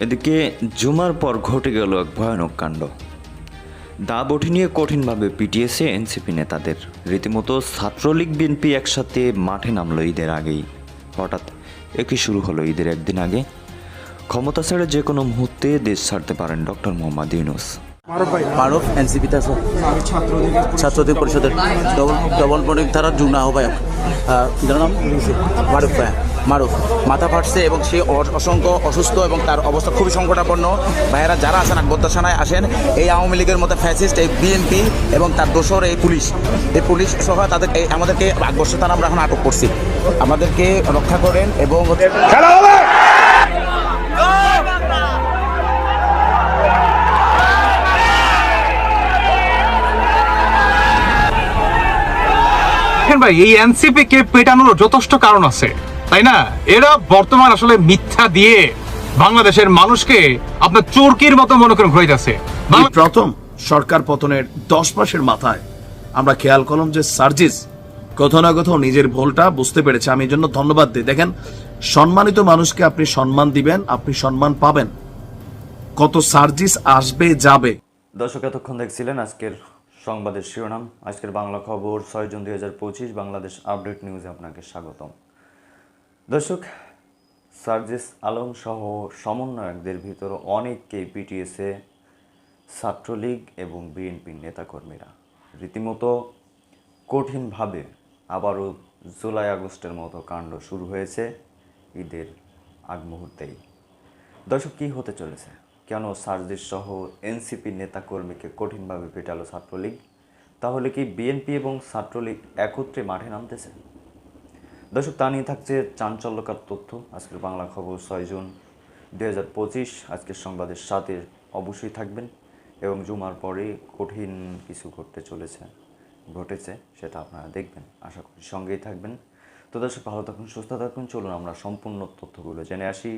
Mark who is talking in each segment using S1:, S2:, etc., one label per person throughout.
S1: এদিকে জুমার পর ঘটে গেল এক ভয়ানক কাণ্ড। দা বটি নিয়ে কঠিনভাবে পিটিয়েছে এনসিপি নেতাদের। রীতিমতো ছাত্রলীগ বিএনপি একসাথে মাঠে নামলো ঈদের আগেই। হঠাৎ একই শুরু হলো ঈদের একদিন আগে। ক্ষমতা ছেড়ে যে কোনো মুহূর্তে দেশ ছাড়তে পারেন ডক্টর মোহাম্মদ ইউনুস।
S2: মারুফ এনসিপিতে আছে? ছাত্রদের পরিষদের। ডবল ডবল মনিক যুগ্ম আহ্বায়ক। আহ, নাম? মারুফ হ্যাঁ মারুফ মাথা ফাটছে এবং সে অসংখ্য অসুস্থ এবং তার অবস্থা খুবই সংকটাপন্ন। ভাইয়েরা যারা আছেন আকবর থানায় আসেন এই আওয়ামী লীগের মতো ফ্যাসিস্ট এই বিএনপি এবং তার দোসর এই পুলিশ এই পুলিশ সহ তাদের এই আমাদেরকে আকবর থানা আমরা এখন আটক করছি। আমাদেরকে রক্ষা করেন এবং
S3: দেখেন ভাই এই এনসিপি কে পেটানোর যথেষ্ট কারণ আছে। তাই না? এরা বর্তমান আসলে মিথ্যা দিয়ে বাংলাদেশের মানুষকে আপনার চোরকির মতো মনে করে ঘুরাইতেছে।
S4: এই প্রথম সরকার পতনের দশ মাসের মাথায় আমরা খেয়াল করলাম যে সার্জিস কোথাও না কোথাও নিজের ভুলটা বুঝতে পেরেছে। আমি এই জন্য ধন্যবাদ দিই। দেখেন সম্মানিত মানুষকে আপনি সম্মান দিবেন আপনি সম্মান পাবেন। কত সার্জিস আসবে যাবে।
S1: দর্শক এতক্ষণ দেখছিলেন আজকের সংবাদের শিরোনাম। আজকের বাংলা খবর ছয় জুন দুই হাজার পঁচিশ বাংলাদেশ আপডেট নিউজে আপনাকে স্বাগতম। দর্শক, সার্জিস আলম সহ সমন্বয়কদের ভিতর অনেককেই পিটিয়েছে ছাত্রলীগ এবং বিএনপির নেতাকর্মীরা। রীতিমতো কঠিনভাবে আবারও জুলাই আগস্টের মতো কাণ্ড শুরু হয়েছে ঈদের আগ মুহূর্তেই। দর্শক, কী হতে চলেছে? কেন সার্জিস সহ এনসিপি নেতাকর্মীকে কঠিনভাবে পেটালো ছাত্রলীগ? তাহলে কি বিএনপি এবং ছাত্রলীগ একত্রে মাঠে নামতেছে? দর্শক, তা নিয়ে থাকছে চাঞ্চল্যকার তথ্য। আজকের বাংলা খবর ছয় জুন দুই হাজার পঁচিশ। আজকের সংবাদের সাথে অবশ্যই থাকবেন এবং জুমার পরে কঠিন কিছু ঘটতে চলেছে, ঘটেছে সেটা আপনারা দেখবেন। আশা করি সঙ্গেই থাকবেন। তো দর্শক, ভালো থাকুন, সুস্থ থাকুন। চলুন আমরা সম্পূর্ণ তথ্যগুলো জেনে আসি।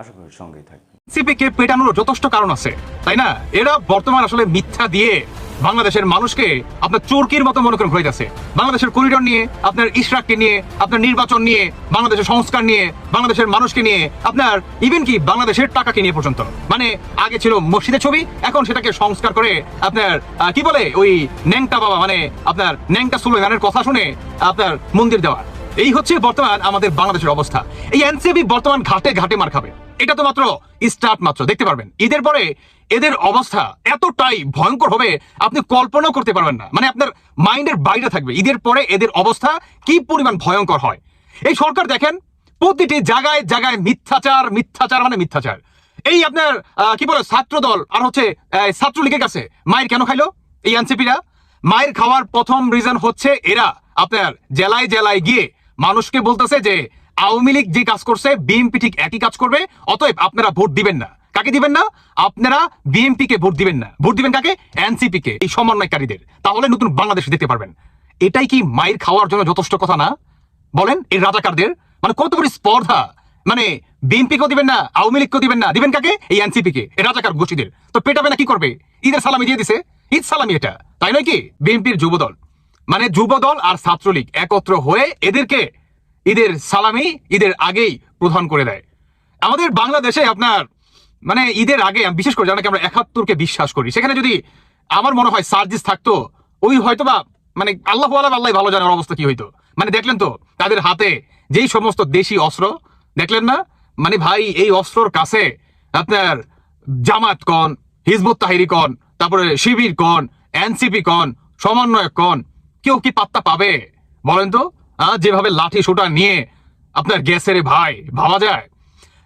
S1: আশা করি সঙ্গেই থাকবেন।
S3: এনসিপি কে পেটানোর যথেষ্ট কারণ আছে, তাই না? এরা বর্তমান আসলে মিথ্যা দিয়ে বাংলাদেশের মানুষকে আপনার চোরকির মতো মনে করে ঘুরাইতেছে। বাংলাদেশের করিডোর নিয়ে, আপনার ইশরাককে নিয়ে, আপনার নির্বাচন নিয়ে, বাংলাদেশের সংস্কার নিয়ে, বাংলাদেশের মানুষকে নিয়ে, আপনার ইভেন কি বাংলাদেশের টাকাকে নিয়ে পর্যন্ত। মানে আগে ছিল মসজিদের ছবি, এখন সেটাকে সংস্কার করে আপনার কি বলে ওই ন্যাংটা বাবা মানে আপনার ন্যাংটা সুলেমানের কথা শুনে আপনার মন্দির দেওয়া। এই হচ্ছে বর্তমান আমাদের বাংলাদেশের অবস্থা। এই এনসিবি বর্তমান ঘাটে ঘাটে মার খাবে। এটা তো মাত্র স্টার্ট মাত্র, দেখতে পারবেন। ঈদের পরে এদের অবস্থা এতটাই ভয়ঙ্কর হবে, আপনি কল্পনাও করতে পারবেন না। মানে আপনার মাইন্ডের বাইরে থাকবে। ঈদের পরে এদের অবস্থা কি পরিমাণ ভয়ঙ্কর হয়। এই সরকার দেখেন, প্রতিটি জায়গায় জায়গায় মিথ্যাচার মিথ্যাচার মানে মিথ্যাচার। এই আপনার কি বলে ছাত্র দল আর হচ্ছে ছাত্রলীগের কাছে মায়ের কেন খাইলো এই এনসিপিরা? মায়ের খাওয়ার প্রথম রিজন হচ্ছে এরা, আপনার জেলায় জেলায় গিয়ে মানুষকে বলতেছে যে, আওয়ামী লীগ যে কাজ করছে, বিএনপি ঠিক একই কাজ করবে, অতএব আপনারা ভোট দিবেন না। কাকে দিবেন না? আপনারা বিএনপি কে ভোট দিবেন না। ভোট দিবেন কাকে? এনসিপি কে এই সমন্বয়কারীদের। তাহলে নতুন বাংলাদেশ দেখতে পারবেন। এটাই কি মায়ের খাওয়ার জন্য যথেষ্ট কথা না? বলেন, এই রাজাকারদের। মানে কত বড় স্পর্ধা। মানে বিএনপি কেও দিবেন না, আওয়ামী লীগ কেও দিবেন না। দিবেন কাকে? এই এনসিপি কে এই রাজাকার গোষ্ঠীদের। তো পেটাবে না কি করবে? ঈদের সালামি দিয়ে দিছে। ঈদ সালামি এটা। তাই নয় কি? বিএনপির যুবদল। মানে যুবদল আর ছাত্রলীগ একত্র হয়ে এদেরকে ঈদের সালামি ঈদের আগেই প্রধান করে দেয়। আমাদের বাংলাদেশে আপনার মানে ঈদের আগে আমি বিশেষ করে যারা আমরা একাত্তরকে বিশ্বাস করি। সেখানে যদি আমার মনে হয় সার্জিস থাকতো, ওই হয়তো বা মানে আল্লাহ আল্লাহ ভালো জানার অবস্থা কি হইতো। মানে দেখলেন তো, তাদের হাতে যেই সমস্ত দেশি অস্ত্র, দেখলেন না? মানে ভাই, এই অস্ত্রর কাছে আপনার জামাত কন, হিজবুত তাহিরি কন, তারপরে শিবির কন, এনসিপি কন, সমন্বয়ক কন, কেউ কি পাত্তা পাবে? বলেন তো যেভাবে লাঠি সোটা নিয়ে আপনার গ্যাসের ভাই, ভাবা যায়?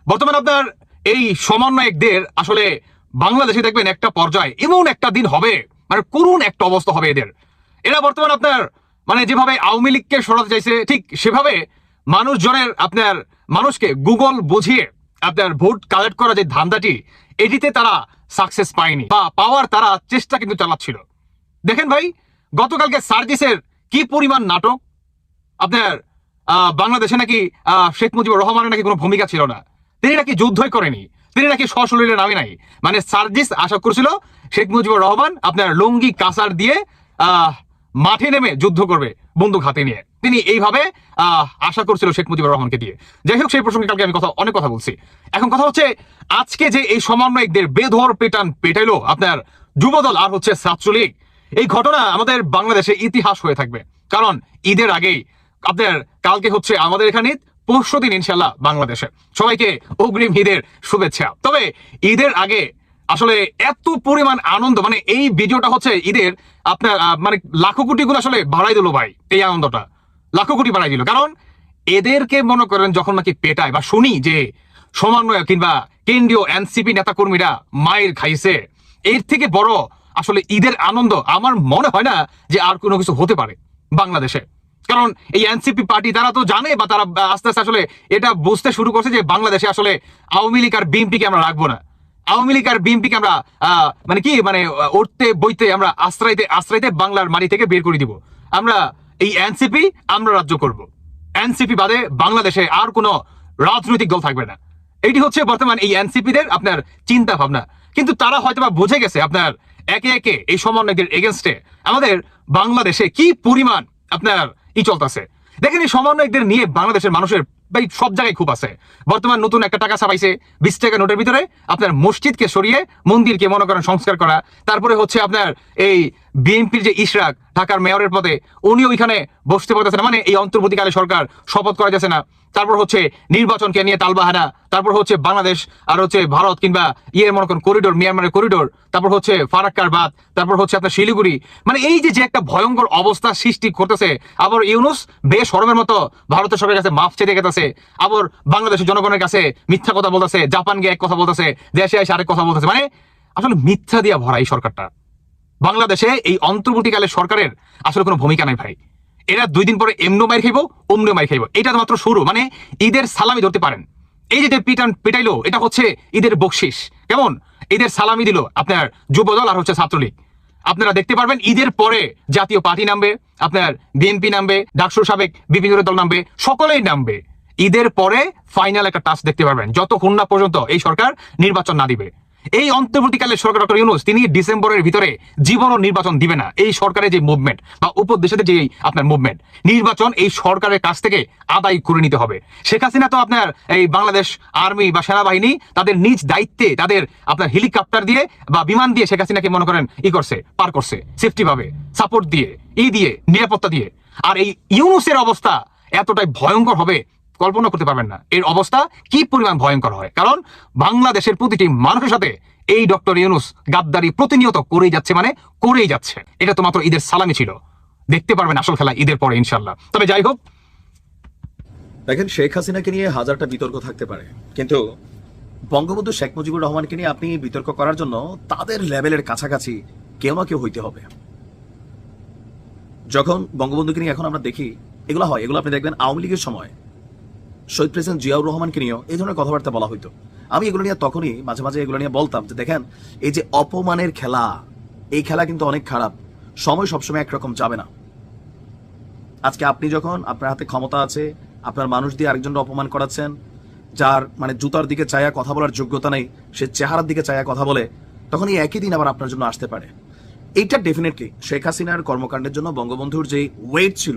S3: বর্তমানে আপনার এই সমন্বয়কদের আসলে বাংলাদেশে দেখবেন একটা পর্যায়ে এমন একটা দিন হবে মানে করুণ একটা অবস্থা হবে এদের। এরা বর্তমানে আপনার মানে যেভাবে আওয়ামী লীগকে সরাতে চাইছে, ঠিক সেভাবে মানুষজনের আপনার, মানুষকে গুগল বুঝিয়ে আপনার ভোট কালেক্ট করা যে ধান্দাটি, এটিতে তারা সাকসেস পায়নি বা পাওয়ার তারা চেষ্টা কিন্তু চালাচ্ছিল। দেখেন ভাই, গতকালকে সার্জিসের কি পরিমাণ নাটক? আপনার বাংলাদেশে নাকি শেখ মুজিবুর রহমানের নাকি কোনো ভূমিকা ছিল না। তিনি নাকি যুদ্ধই করেনি। তিনি নাকি সশরীরে নামে নাই। মানে সার্জিস আশা করছিল, শেখ মুজিবুর রহমান আপনার লুঙ্গি, কাসার দিয়ে মাঠে নেমে যুদ্ধ করবে বন্দুক হাতে নিয়ে। তিনি এইভাবে আশা করছিল শেখ মুজিবুর রহমানকে দিয়ে। যাই হোক, সেই প্রসঙ্গে কালকে আমি কথা, অনেক কথা বলছি। এখন কথা হচ্ছে, আজকে যে এই সমন্বয়কদের বেধর পেটান পেটাইলো আপনার যুবদল আর হচ্ছে ছাত্রলীগ, এই ঘটনা আমাদের বাংলাদেশে ইতিহাস হয়ে থাকবে। কারণ ঈদের আগেই আপনার, কালকে হচ্ছে আমাদের এখানে পরশু দিন ইনশাল্লাহ বাংলাদেশে। সবাইকে অগ্রিম ঈদের শুভেচ্ছা। তবে ঈদের আগে আসলে এত পরিমাণ আনন্দ মানে এই ভিডিওটা হচ্ছে ঈদের আপনার মানে লাখো কোটি গুলো আসলে বাড়াই দিল ভাই, এই আনন্দটা। লাখো কোটি বাড়াই দিল। কারণ এদেরকে মনে করেন যখন নাকি পেটায় বা শুনি যে সমন্বয় কিংবা কেন্দ্রীয় এনসিপি নেতাকর্মীরা মায়ের খাইছে, এর থেকে বড় আসলে ঈদের আনন্দ আমার মনে হয় না যে আর কোনো কিছু হতে পারে বাংলাদেশে। কারণ এই এনসিপি পার্টি তারা তো জানে বা তারা আস্তে আস্তে আসলে এটা বুঝতে শুরু করছে যে বাংলাদেশে আসলে আওয়ামী লীগ আর বিএনপিকে আমরা রাখব না। আওয়ামী লীগ আর বিএনপিকে আমরা মানে কি মানে উঠতে, বইতে আমরা আশ্রয়তে আশ্রয়তে বাংলার মাটি থেকে বের করে দিব। আমরা এই এনসিপি, আমরা রাজ্য করব। এনসিপি বাদে বাংলাদেশে আর কোনো রাজনৈতিক দল থাকবে না। এটি হচ্ছে বর্তমান এই এনসিপিদের আপনার চিন্তা ভাবনা। কিন্তু তারা হয়তো বা বুঝে গেছে আপনার একে একে এই সমন্বয়কদের এগেনস্টে আমাদের বাংলাদেশে কি পরিমাণ আপনার ই চলতেছে। দেখেন এই সমন্বয়কদের নিয়ে বাংলাদেশের মানুষের ভাই সব জায়গায় খুব আছে। বর্তমান নতুন একটা টাকা ছাপাইছে বিশ টাকা নোটের ভিতরে। আপনার মসজিদকে সরিয়ে মন্দিরকে মনে করেন সংস্কার করা। তারপরে হচ্ছে আপনার এই বিএনপির যে ইশরাক, ঢাকার মেয়রের পদে উনি ওইখানে বসতে পারতেছে না। মানে এই অন্তর্বর্তীকালে সরকার শপথ করা যাচ্ছে না। তারপর হচ্ছে নির্বাচনকে নিয়ে তালবাহানা, তারপর হচ্ছে বাংলাদেশ আর হচ্ছে ভারত কিংবা ইয়ে মনে করেন করিডোর মিয়ানমারের করিডোর তারপর হচ্ছে ফারাক্কার বাদ তারপর হচ্ছে আপনার শিলিগুড়ি। মানে এই যে একটা ভয়ঙ্কর অবস্থা সৃষ্টি করতেছে, আবার ইউনুস বেশ সরমের মতো ভারতের সরকারের কাছে মাফ চেতে গেতেছে আবার বাংলাদেশের জনগণের কাছে মিথ্যা কথা বলতেছে, জাপান গিয়ে এক কথা বলতেছে, দেশে এসে আরেক কথা বলতেছে মানে আসলে মিথ্যা দিয়া ভরা এই সরকারটা। বাংলাদেশে এই অন্তর্বর্তীকালে সরকারের আসলে কোনো ভূমিকা নাই ভাই। এরা দুই দিন পরে এমনো মাইর খাইবো অমনো মাইর খাইবো। এটা মাত্র শুরু মানে ঈদের সালামি ধরতে পারেন। এই যে পিটান পিটাইলো, এটা হচ্ছে ঈদের বকশিস। কেমন? ঈদের সালামি দিল আপনার যুবদল আর হচ্ছে ছাত্রলীগ। আপনারা দেখতে পারবেন, ঈদের পরে জাতীয় পার্টি নামবে, আপনার বিএনপি নামবে, ডাকসুর সাবেক বিভিন্ন দল নামবে, সকলেই নামবে। ঈদের পরে ফাইনাল একটা টাচ দেখতে পারবেন। যতক্ষণ না পর্যন্ত এই সরকার নির্বাচন না দিবে। এই অন্তর্বর্তীকালে সরকার ডক্টর ইউনুস, তিনি ডিসেম্বরের ভিতরে জীবনও নির্বাচন দিবে না। এই সরকারের যে মুভমেন্ট বা উপদেশের যে আপনার মুভমেন্ট নির্বাচন এই সরকারের কাছ থেকে আদায় করে নিতে হবে। শেখ হাসিনা তো আপনার এই বাংলাদেশ আর্মি বা সেনাবাহিনী, তাদের নিজ দায়িত্বে তাদের আপনার হেলিকপ্টার দিয়ে বা বিমান দিয়ে শেখ হাসিনাকে মনে করেন ই করছে, পার করছে সেফটি ভাবে সাপোর্ট দিয়ে, ই দিয়ে, নিরাপত্তা দিয়ে। আর এই ইউনুসের অবস্থা এতটাই ভয়ঙ্কর হবে কল্পনা করতে পারবেন না। এর অবস্থা কি পরিমাণ ভয়ঙ্কর হয়? কারণ বাংলাদেশের প্রতিটি মানুষের সাথে এই ডক্টর ইউনুস গাদ্দারি প্রতিনিয়ত করেই যাচ্ছে মানে করেই যাচ্ছে। এটা তো মাত্র ঈদের সালামি ছিল। দেখতে পারবেন আসল খেলা ঈদের পরে ইনশাল্লাহ তবে যাই হোক।
S4: দেখেন, শেখ হাসিনাকে নিয়ে হাজারটা বিতর্ক থাকতে পারে। কিন্তু বঙ্গবন্ধু শেখ মুজিবুর রহমানকে নিয়ে আপনি বিতর্ক করার জন্য তাদের লেভেলের কাছাকাছি কেউ না কেউ হইতে হবে। যখন বঙ্গবন্ধুকে নিয়ে এখন আমরা দেখি, এগুলো হয়, এগুলো আপনি দেখবেন আওয়ামী লীগের সময়। শহীদ প্রেসিডেন্ট জিয়াউর রহমানকে নিয়েও এই ধরনের কথাবার্তা বলা হইতো। আমি এগুলো নিয়ে তখনই, মাঝে মাঝে এগুলো নিয়ে বলতাম যে, দেখেন, এই যে অপমানের খেলা, এই খেলা কিন্তু অনেক খারাপ। সময় সবসময় একরকম যাবে না। আজকে আপনি যখন আপনার হাতে ক্ষমতা আছে, আপনার মানুষ দিয়ে আরেকজনকে অপমান করাচ্ছেন, যার মানে জুতার দিকে চায়া কথা বলার যোগ্যতা নেই, সে চেহারার দিকে চায়া কথা বলে, তখন এই একই দিন আবার আপনার জন্য আসতে পারে। এইটা ডেফিনেটলি শেখ হাসিনার কর্মকাণ্ডের জন্য বঙ্গবন্ধুর যে ওয়েট ছিল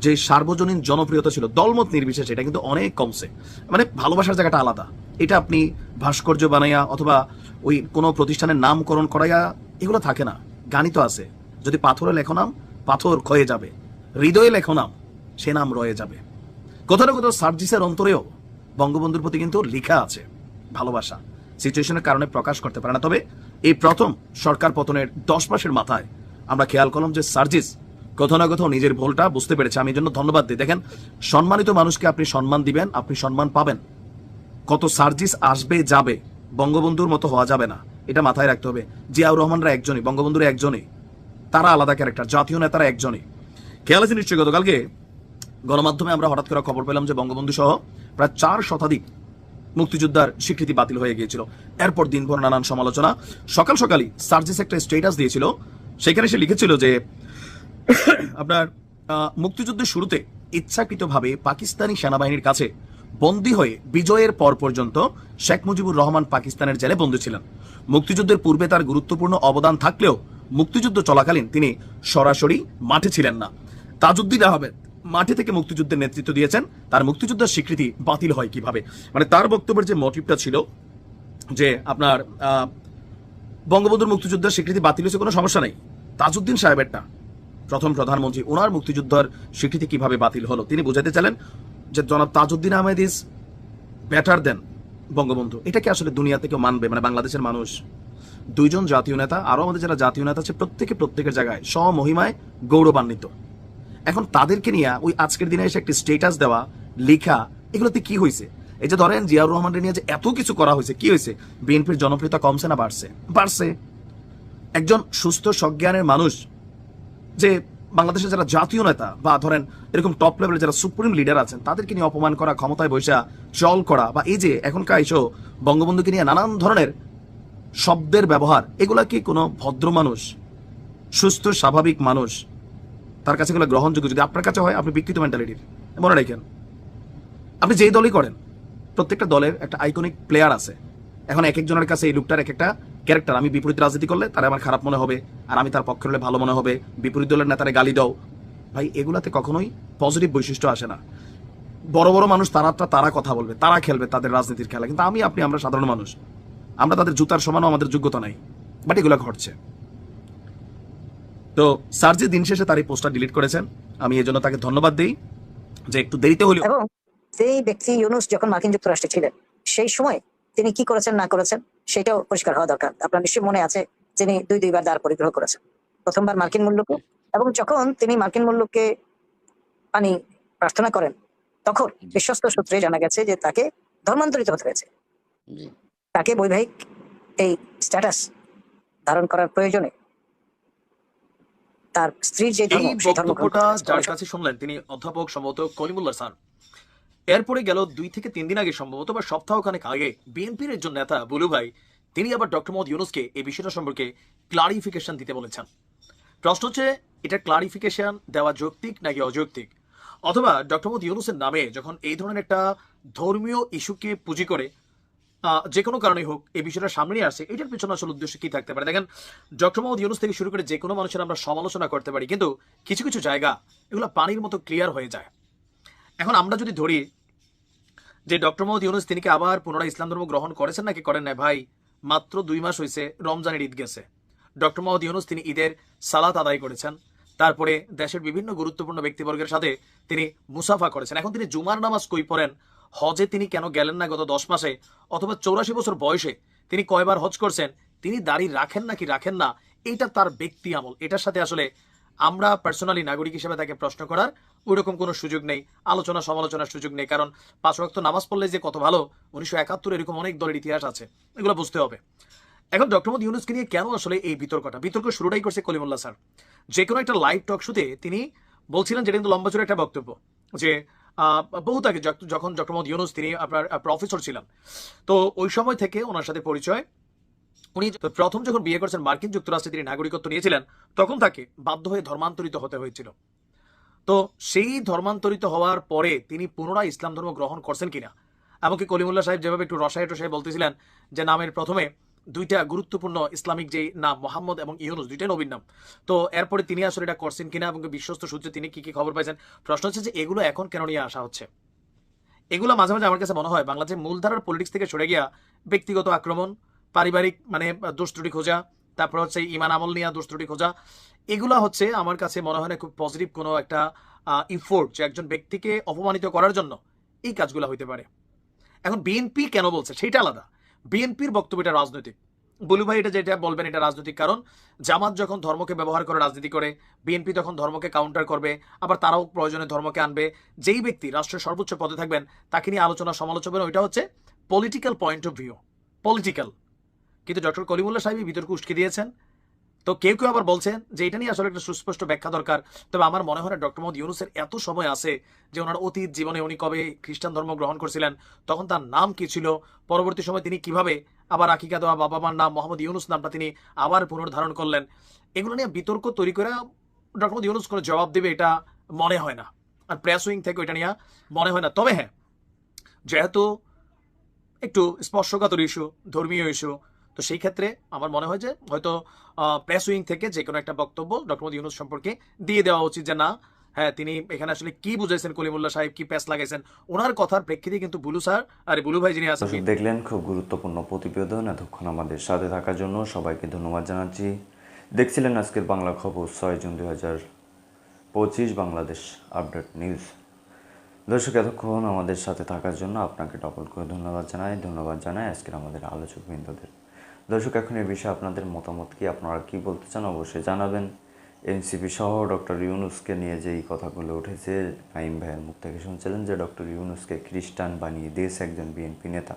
S4: যে সার্বজনীন জনপ্রিয়তা ছিল, দলমত নির্বিশেষে, এটা কিন্তু অনেক কমছে। মানে ভালোবাসার জায়গাটা আলাদা। এটা আপনি ভাস্কর্য বানাইয়া অথবা ওই কোনো প্রতিষ্ঠানের নামকরণ করাইয়া, এগুলো থাকে না। গানই তো আছে। যদি পাথরে লেখো নাম, পাথর ক্ষয়ে যাবে। হৃদয়ে লেখো নাম, সে নাম রয়ে যাবে। কোথাও না কোথাও সার্জিসের অন্তরেও বঙ্গবন্ধুর প্রতি কিন্তু লেখা আছে ভালোবাসা। সিচুয়েশনের কারণে প্রকাশ করতে পারে না। তবে এই প্রথম সরকার পতনের দশ মাসের মাথায় আমরা খেয়াল করলাম যে সার্জিস কোথাও না কোথাও নিজের ভুলটা বুঝতে পেরেছে। আমি জন্য ধন্যবাদ দিই। দেখেন, সম্মানিত মানুষকে আপনি সম্মান দিবেন, আপনি সম্মান পাবেন। কত সার্জিস আসবে, যাবে, বঙ্গবন্ধুর মতো হওয়া যাবে না। এটা মাথায় রাখতে হবে। জিয়াউর রহমানরা একজনই, বঙ্গবন্ধুর একজনই। তারা আলাদা ক্যারেক্টার জাতীয় নেতারা একজনই। খেয়াল আছে নিশ্চয়ই গতকালকে? গণমাধ্যমে আমরা হঠাৎ করে খবর পেলাম যে বঙ্গবন্ধু সহ প্রায় চার শতাধিক মুক্তিযোদ্ধার স্বীকৃতি বাতিল হয়ে গিয়েছিল। এরপর দিনভর নানান সমালোচনা। সকাল সকালই সার্জিস একটা স্টেটাস দিয়েছিল। সেখানে সে লিখেছিল যে আপনার মুক্তিযুদ্ধের শুরুতে ইচ্ছাকৃতভাবে পাকিস্তানি সেনাবাহিনীর কাছে বন্দী হয়ে বিজয়ের পর পর্যন্ত শেখ মুজিবুর রহমান পাকিস্তানের জেলে বন্দী ছিলেন। মুক্তিযুদ্ধের পূর্বে তার গুরুত্বপূর্ণ অবদান থাকলেও মুক্তিযুদ্ধ চলাকালীন তিনি সরাসরি মাঠে ছিলেন না। তাজউদ্দিন আহমেদ
S5: মাঠে থেকে মুক্তিযুদ্ধের নেতৃত্ব দিয়েছেন। তার মুক্তিযুদ্ধের স্বীকৃতি বাতিল হয় কীভাবে? মানে তার বক্তব্যের যে মোটিভটা ছিল যে আপনার বঙ্গবন্ধুর মুক্তিযুদ্ধের স্বীকৃতি বাতিল হয়েছে, কোনো সমস্যা নেই। তাজউদ্দিন সাহেবেরটা প্রথম প্রধানমন্ত্রী ওনার মুক্তিযুদ্ধের স্বীকৃতি কীভাবে বাতিল হলো, তিনি বুঝাতে চাইলেন যে জনাব Tajuddin Ahmed is better than Bangabandhu. এটাকে আসলে দুনিয়াতে কেউ মানবে? মানে বাংলাদেশের মানুষ, দুইজন জাতীয় নেতা, আরও আমাদের যারা জাতীয় নেতা আছে, প্রত্যেকে প্রত্যেকের জায়গায় স্বমহিমায় গৌরবান্বিত। এখন তাদেরকে নিয়ে ওই আজকের দিনে এসে একটি স্টেটাস দেওয়া, লেখা, এগুলোতে কি হয়েছে এই যে ধরেন জিয়াউর রহমানের নিয়ে যে এত কিছু করা হয়েছে কি হয়েছে বিএনপির জনপ্রিয়তা কমছে না, বাড়ছে? বাড়ছে। একজন সুস্থ, সজ্ঞানের মানুষ যে বাংলাদেশের যারা জাতীয় নেতা বা ধরেন এরকম টপ লেভেলের যারা সুপ্রিম লিডার আছেন, তাদেরকে নিয়ে অপমান করা, ক্ষমতায় বৈশা চল করা বা এই যে এখনকার এসো বঙ্গবন্ধুকে নিয়ে নানান ধরনের শব্দের ব্যবহার, এগুলা কি কোনো ভদ্র মানুষ, সুস্থ, স্বাভাবিক মানুষ তার কাছে এগুলো গ্রহণযোগ্য? যদি আপনার কাছে হয়, আপনি বিকৃত মেন্টালিটির মনে রাখেন, আপনি যেই দলই করেন, প্রত্যেকটা দলের একটা আইকনিক প্লেয়ার আছে। এখন এক একজনের কাছে এই লুকটার এক একটা ক্যারেক্টার আমি বিপরীত রাজনীতি করলে তারা আমার খারাপ মনে হবে, আর আমি তার পক্ষে হলে ভালো মনে হবে। বিপরীত দলের নেতারে গালি দাও। ভাই, এগুলাতে কখনোই পজিটিভ বৈশিষ্ট্য আসে না। বড় বড় মানুষ তারা তারা কথা বলবে, তারা খেলবে তাদের রাজনীতির খেলা। কিন্তু আমি, আপনি, আমরা সাধারণ মানুষ। আমরা তাদের জুতার সমানও আমাদের যোগ্যতা নাই। বাট এগুলো ঘটছে। তো স্যার যে দিন শেষে তার এই পোস্টটা ডিলিট করেছেন, আমি এই জন্য তাকে ধন্যবাদ দিই যে একটু দেরিতে হলেও
S6: সেই ব্যক্তি ইউনুস যখন মার্কিন যুক্তরাষ্ট্রে ছিলেন, সেই সময় তিনি কি করেছেন, না করেছেন? সেটাও পরিষ্কার হওয়া দরকার। আপনার নিশ্চয়ই মনে আছে তিনি দুই দুইবার দ্বার পরিগ্রহ করেছেন। প্রথমবার মার্কিন মূল্যকে এবং যখন তিনি মার্কিন মূল্যকে পানি প্রার্থনা করেন তখন বিশ্বস্ত সূত্রে জানা গেছে যে তাকে ধর্মান্তরিত হতে হয়েছে। তাকে বৈবাহিক এই স্ট্যাটাস ধারণ করার প্রয়োজনে তার স্ত্রীর যে ধর্ম সেই ধর্ম
S4: যার কাছে শুনলেন তিনি অধ্যাপক সম্ভবত কলিমুল্লাহ স্যার। এরপরে গেল দুই থেকে তিন দিন আগে সম্ভবত বা সপ্তাহখানেক আগে বিএনপির একজন নেতা বুলু ভাই, তিনি আবার ডক্টর মোহাম্মদ ইউনুসকে এই বিষয়টা সম্পর্কে ক্লারিফিকেশন দিতে বলেছেন। প্রশ্ন হচ্ছে, এটা ক্লারিফিকেশন দেওয়া যৌক্তিক নাকি অযৌক্তিক? অথবা ডক্টর মোহাম্মদ ইউনুসের নামে যখন এই ধরনের একটা ধর্মীয় ইস্যুকে পুঁজি করে যে কোনো কারণে হোক এই বিষয়টা সামনে আসে, এটার পিছনে আসলে উদ্দেশ্য কি থাকতে পারে? দেখেন, ডক্টর মোহাম্মদ ইউনুস থেকে শুরু করে যে কোনো মানুষের আমরা সমালোচনা করতে পারি, কিন্তু কিছু কিছু জায়গা এগুলো পানির মতো ক্লিয়ার হয়ে যায়। এখন আমরা যদি ধরি যে ডক্টর মোহাম্মদ ইউনুস, তিনি কি আবার পুনরায় ইসলাম ধর্ম গ্রহণ করেছেন নাকি করেন না ভাই, মাত্র দুই মাস হয়েছে রমজানের ঈদ গেছে। ডক্টর মোহাম্মদ ইউনুস, তিনি ঈদের সালাত আদায় করেছেন। তারপরে দেশের বিভিন্ন গুরুত্বপূর্ণ ব্যক্তিবর্গের সাথে তিনি মুসাফা করেছেন। এখন তিনি জুমার নামাজ কই পড়েন? হজে তিনি কেন গেলেন না গত দশ মাসে? অথবা চৌরাশি বছর বয়সে তিনি কয়বার হজ করছেন? তিনি দাড়ি রাখেন নাকি রাখেন না? এটা তার ব্যক্তি আমল। এটার সাথে আসলে আমরা পার্সোনালি নাগরিক হিসেবে তাকে প্রশ্ন করার ওইরকম কোনো সুযোগ নেই, আলোচনা সমালোচনার সুযোগ নেই, কারণ পাঁচ ওয়াক্ত নামাজ পড়লে যে কত ভালো, উনিশশো একাত্তর এরকম অনেক দলের ইতিহাস আছে, এগুলো বুঝতে হবে। এখন ডক্টর মোদী ইউনুসকে নিয়ে কেন আসলে এই বিতর্কটা? বিতর্ক শুরুটাই করছে কলিমুল্লাহ স্যার। যে কোনো একটা লাইভ টক শুতে তিনি বলছিলেন যেটা কিন্তু লম্বা চড়ে একটা বক্তব্য, যে বহুত আগে যখন ডক্টর মোদী ইউনুস তিনি আপনার প্রফেসর ছিলেন, তো ওই সময় থেকে ওনার সাথে পরিচয় উনি প্রথম যখন বিয়ে করেছেন মার্কিন যুক্তরাষ্ট্রে, তিনি নাগরিকত্ব নিয়েছিলেন, তখন তাকে বাধ্য হয়ে ধর্মান্তরিত হতে হয়েছিল। তো সেই ধর্মান্তরিত হওয়ার পরে তিনি পুনরায় ইসলাম ধর্ম গ্রহণ করছেন কিনা? এমনকি কলিমুল্লাহ সাহেব যেভাবে একটু রসায় টসায় বলতেছিলেন যে নামের প্রথমে দুইটা গুরুত্বপূর্ণ ইসলামিক যে নাম, মোহাম্মদ এবং ইউনুস, দুইটাই নবীর নাম। তো এরপরে তিনি আসলে এটা করছেন কিনা এবং বিশ্বস্ত সূত্রে তিনি কি কি খবর পাইছেন? প্রশ্ন হচ্ছে যে এগুলো এখন কেন নিয়ে আসা হচ্ছে? এগুলো মাঝে মাঝে আমার কাছে মনে হয় বাংলাদেশের মূলধারার পলিটিক্স থেকে সরে গিয়া ব্যক্তিগত আক্রমণ পারিবারিক মানে দোষ ত্রুটি খোঁজা, তারপর হচ্ছে ইমান আমল নিয়ে দোষ ত্রুটি খোঁজা, এগুলো হচ্ছে আমার কাছে মনে হয় না খুব পজিটিভ কোনো একটা ইফোর্ট যে একজন ব্যক্তিকে অপমানিত করার জন্য এই কাজগুলো হইতে পারে। এখন বিএনপি কেন বলছে? সেটা আলাদা। বিএনপির বক্তব্যটা রাজনৈতিক। বলু ভাই, এটা যেটা বলবেন এটা রাজনৈতিক কারণ, জামাত যখন ধর্মকে ব্যবহার করে রাজনীতি করে বিএনপি তখন ধর্মকে কাউন্টার করবে, আবার তারাও প্রয়োজনে ধর্মকে আনবে, যেই ব্যক্তি রাষ্ট্রের সর্বোচ্চ পদে থাকবেন, তাকে নিয়ে আলোচনা সমালোচনা ওইটা হচ্ছে political point of view political কিন্তু ডক্টর কলিমুল্লাহ সাহেবই বিতর্ক উস্কে দিয়েছেন। তো কেউ কেউ আবার বলছেন যে এটা নিয়ে আসলে একটা সুস্পষ্ট ব্যাখ্যা দরকার। তবে আমার মনে হয় না, ডক্টর মোহাম্মদ ইউনুসের এত সময় আছে যে ওনার অতীত জীবনে উনি কবে খ্রিস্টান ধর্ম গ্রহণ করছিলেন, তখন তার নাম কি ছিল, পরবর্তী সময় তিনি কীভাবে আবার আকিকা দেওয়া বাবা মার নাম, মোহাম্মদ ইউনুস নামটা তিনি আবার পুনর্ধারণ করলেন। এগুলো নিয়ে বিতর্ক তৈরি করে ডক্টর মোহাম্মদ ইউনুস কোনো জবাব দেবে এটা মনে হয় না। আর প্রেস উইং থেকে এটা নিয়ে মনে হয় না। তবে হ্যাঁ যেহেতু একটু স্পর্শকাতর ইস্যু, ধর্মীয় ইস্যু তো সেই ক্ষেত্রে আমার মনে হয় যে হয়তো প্রেস উইং থেকে যে কোনো একটা বক্তব্য ডক্টর মোদী ইউনুস সম্পর্কে দিয়ে দেওয়া উচিত যে না
S7: হ্যাঁ তিনি এখানে আসলে কি বুঝাইছেন কলিমুল্লাহ সাহেব, কি প্যাস লাগাইছেন, ওনার কথার প্রেক্ষিতে কিন্তু বুলু স্যার, আর বুলু ভাই যিনি আছেন
S1: দেখলেন খুব গুরুত্বপূর্ণ প্রতিবেদন, এতক্ষণ আমাদের সাথে থাকার জন্য সবাইকে ধন্যবাদ জানাচ্ছি। দেখছিলেন আজকের বাংলা খবর ছয় জুন দুই হাজার পঁচিশ বাংলাদেশ আপডেট নিউজ। দর্শক, এতক্ষণ আমাদের সাথে থাকার জন্য আপনাকে ডবল করে ধন্যবাদ জানাই ধন্যবাদ জানাই আজকের আমাদের আলোচক বৃন্দদের দর্শক, এখন এই বিষয়ে আপনাদের মতামত কি? আপনারা কি বলতে চান? অবশ্যই জানাবেন। এনসিপি সহ ডক্টর ইউনুসকে নিয়ে যে এই কথাগুলো উঠেছে নাইম ভাইয়ের মুখ থেকে শুনছিলেন যে ডক্টর ইউনুসকে খ্রিস্টান বানিয়ে দিয়েছে একজন বিএনপি নেতা।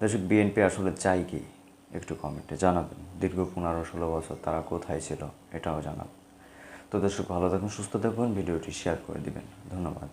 S1: দর্শক, বিএনপি আসলে চাই কি? একটু কমেন্টে জানাবেন। দীর্ঘ পনেরো ষোলো বছর তারা কোথায় ছিল, এটাও জানাবেন। তো দর্শক, ভালো থাকুন, সুস্থ থাকুন। ভিডিওটি শেয়ার করে দিবেন। ধন্যবাদ।